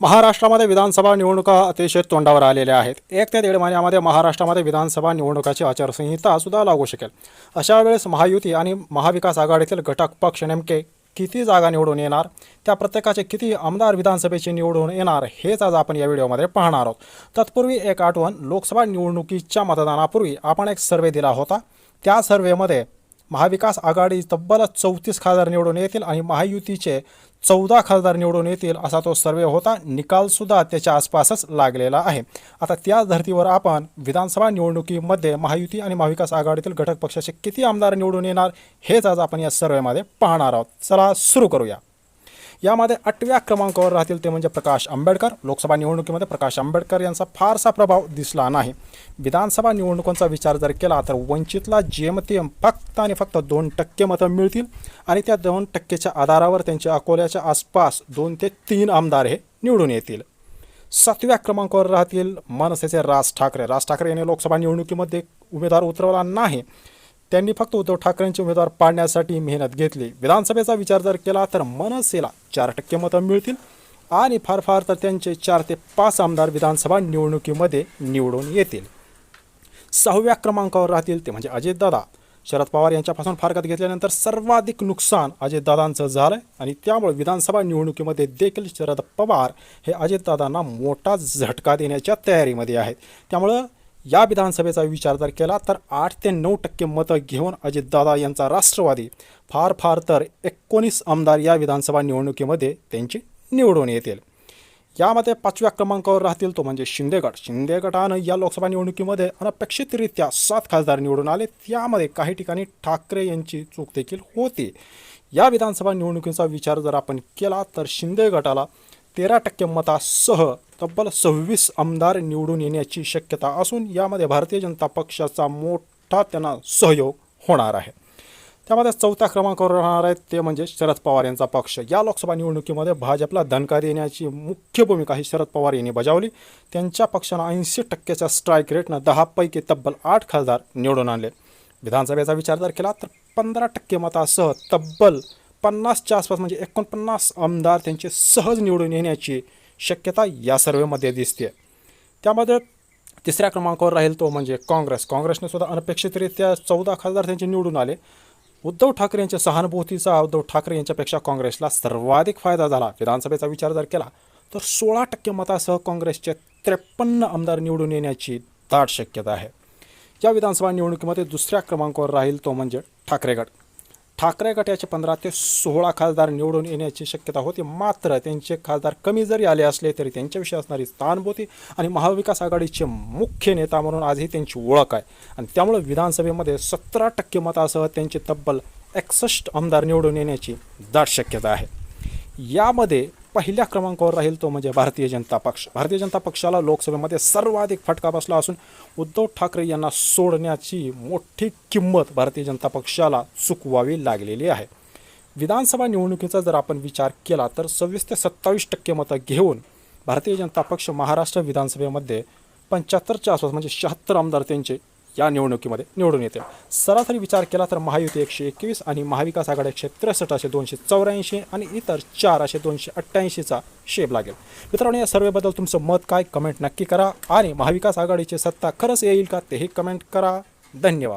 महाराष्ट्रामध्ये विधानसभा निवडणुका अतिशय तोंडावर आलेल्या आहेत. एक ते दीड महिन्यामध्ये महाराष्ट्रामध्ये विधानसभा निवडणुकाची आचारसंहिता सुद्धा लागू शकेल. अशा वेळेस महायुती आणि महाविकास आघाडीतील घटक पक्ष नेमके किती जागा निवडून येणार? त्या प्रत्येकाचे किती आमदार विधानसभेचे निवडून येणार? हेच आज आपण या व्हिडिओमध्ये पाहणार आहोत. तत्पूर्वी एक आठवण लोकसभा निवडणुकीच्या मतदानापूर्वी आपण एक सर्वे दिला होता. त्या सर्वेमध्ये महाविकास आघाडी तब्बल चौतीस खासदार निवडून येतील आणि महायुतीचे चौदा खासदार निवडून येतील असा तो सर्वे होता. निकालसुद्धा त्याच्या आसपासच लागलेला आहे. आता त्याच धर्तीवर आपण विधानसभा निवडणुकीमध्ये महायुती आणि महाविकास आघाडीतील घटक पक्षाचे किती आमदार निवडून येणार हेच आज आपण या सर्वेमध्ये पाहणार आहोत. चला सुरू करूया. यामध्ये आठव्या क्रमांकावर राहतील ते म्हणजे प्रकाश आंबेडकर. लोकसभा निवडणुकीमध्ये प्रकाश आंबेडकर यांचा फारसा प्रभाव दिसला नाही. विधानसभा निवडणुकांचा विचार जर केला तर वंचितला जेमतेम फक्त आणि फक्त दोन टक्के मतं मिळतील आणि त्या दोन टक्केच्या आधारावर त्यांच्या अकोल्याच्या आसपास दोन ते तीन आमदार हे निवडून येतील. सातव्या क्रमांकावर राहतील मनसेचे राज ठाकरे. राज ठाकरे यांनी लोकसभा निवडणुकीमध्ये उमेदवार उतरवला नाही. त्यांनी फक्त उद्धव ठाकरेंचे उमेदवार पाडण्यासाठी मेहनत घेतली. विधानसभेचा विचार जर केला तर मनसेला चार टक्के मतं मिळतील आणि फार फार तर त्यांचे चार ते पाच आमदार विधानसभा निवडणुकीमध्ये निवडून येतील. सहाव्या क्रमांकावर राहतील ते म्हणजे अजितदादा. शरद पवार यांच्यापासून फारकत घेतल्यानंतर सर्वाधिक नुकसान अजितदादांचं झालं आणि त्यामुळे विधानसभा निवडणुकीमध्ये देखील शरद पवार हे अजितदादांना मोठा झटका देण्याच्या तयारीमध्ये आहेत. त्यामुळं या विधानसभेचा विचार जर केला तर आठ ते नऊ टक्के मतं घेऊन अजितदादा यांचा राष्ट्रवादी फार फार तर एकोणीस आमदार या विधानसभा निवडणुकीमध्ये त्यांची निवडून येतील. यामध्ये पाचव्या क्रमांकावर राहतील तो म्हणजे शिंदेगड शिंदे गटानं या लोकसभा निवडणुकीमध्ये अनपेक्षितरित्या सात खासदार निवडून आले. त्यामध्ये काही ठिकाणी ठाकरे यांची चूक देखील होती. या विधानसभा निवडणुकीचा विचार जर आपण केला तर शिंदे गटाला तेरा टक्के मतासह तब्बल सव्वीस आमदार निवडून येण्याची शक्यता असून यामध्ये भारतीय जनता पक्षाचा मोठा त्यांना सहयोग होणार आहे. त्यामध्ये चौथ्या क्रमांकावर राहणार आहेत ते म्हणजे शरद पवार यांचा पक्ष. या लोकसभा निवडणुकीमध्ये भाजपला धनका देण्याची मुख्य भूमिका ही शरद पवार यांनी बजावली. त्यांच्या पक्षानं ऐंशी टक्क्याच्या स्ट्राईक रेटनं दहापैकी तब्बल आठ खासदार निवडून आणले. विधानसभेचा विचार जर केला तर पंधरा टक्के मतासह तब्बल पन्नासच्या आसपास म्हणजे एकोणपन्नास आमदार त्यांचे सहज निवडून येण्याची शक्यता या सर्वेमध्ये दिसते. त्यामध्ये तिसऱ्या क्रमांकावर राहील तो म्हणजे काँग्रेस. काँग्रेसने सुद्धा अनपेक्षितरित्या चौदा खासदार त्यांचे निवडून आले. उद्धव ठाकरे यांच्या सहानुभूतीचा उद्धव ठाकरे यांच्यापेक्षा काँग्रेसला सर्वाधिक फायदा झाला. विधानसभेचा विचार जर केला तर सोळा टक्के मतासह काँग्रेसचे त्रेपन्न आमदार निवडून येण्याची दाट शक्यता आहे. या विधानसभा निवडणुकीमध्ये दुसऱ्या क्रमांकावर राहील तो म्हणजे ठाकरेगड. ठाकरे गटाचे पंधरा ते सोळा खासदार निवडून येण्याची शक्यता होती. मात्र त्यांचे खासदार कमी जरी आले असले तरी त्यांच्याविषयी असणारी स्थानभूती आणि महाविकास आघाडीचे मुख्य नेता म्हणून आजही त्यांची ओळख आहे. आणि त्यामुळे विधानसभेमध्ये सतरा टक्के मतासह त्यांची तब्बल एकसष्ट आमदार निवडून येण्याची दाट शक्यता आहे. यामध्ये पहिल्या क्रमांकावर राहील तो म्हणजे भारतीय जनता पक्ष. भारतीय जनता पक्षाला लोकसभेमध्ये सर्वाधिक फटका बसला असून उद्धव ठाकरे यांना सोडण्याची मोठी किंमत भारतीय जनता पक्षाला चुकवावी लागलेली आहे. विधानसभा निवडणुकीचा जर आपण विचार केला तर सव्वीस ते सत्तावीस टक्के मतं घेऊन भारतीय जनता पक्ष महाराष्ट्र विधानसभेमध्ये पंच्याहत्तरच्या आसपास म्हणजे शहात्तर आमदार त्यांचे या निवडणुकीमध्ये निवडून येते सरासरी विचार केला तर महायुती एकशे एकवीस आणि महाविकास आघाडी एकशे त्रेसष्ट असे दोनशे चौऱ्याऐंशी आणि इतर चार असे दोनशे अठ्ठ्याऐंशीचा शेप लागेल. मित्रांनो या सर्वेबद्दल तुमचं मत काय? कमेंट नक्की करा आणि महाविकास आघाडीची सत्ता खरंच येईल का? तेही कमेंट करा. धन्यवाद.